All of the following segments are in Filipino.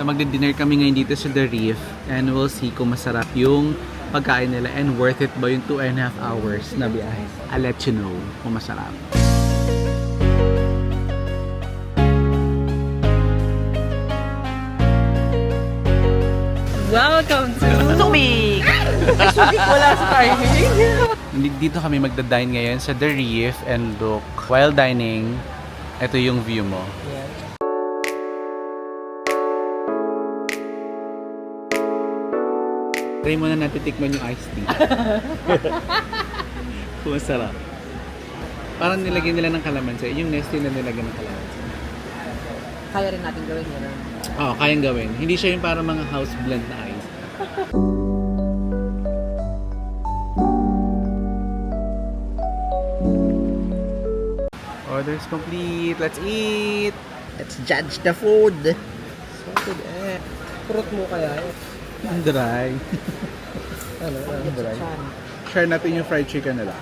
So magdi-dinner kami ngayon dito sa The Reef and we'll see kung masarap yung pagkain nila and worth it ba yung 2 and a half hours na biyahe. I'll let you know kung masarap. Welcome to Tubig! Wala sa timing. Dito kami magda-dine ngayon sa The Reef and look, while dining, ito yung view mo. Try muna natin tikman yung iced tea. Kung masarap. Parang nilagyan nila ng kalamansi. Yung Nestle na nilagyan ng kalamansi. Kaya rin natin gawin yun. Oo, oh, kayang gawin. Hindi siya yung parang mga house blend na ice. Order's complete. Let's eat! Let's judge the food. So good eh. Kurot mo kaya eh. Ang dry. Ano? Ang dry. Share natin yung fried chicken nila.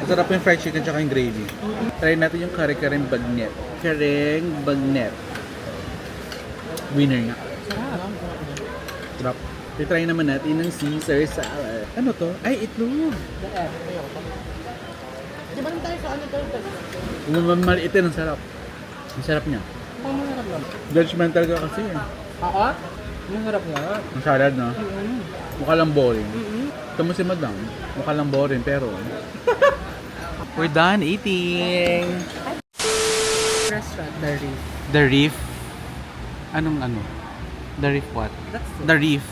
Masarap yung fried chicken tsaka yung gravy. Try natin yung kare-kareng bagnet. Kareng bagnet. Winner nga. Sarap. I-try naman natin ng Caesar salad. Ano to? Ay, itlog. Eh. Di ba tayo sa ano to? Maliitin, ang sarap. Ang sarap niya. Judgmental ka kasi. eh. Ako? Masarap nga. Ang salad, no? Mm-hmm. Mukha lang boring. Mm-hmm. Tama si madam. Mukha lang boring, pero... We're done eating! Restaurant, The Reef. The Reef. Anong ano? The Reef what? That's The Reef.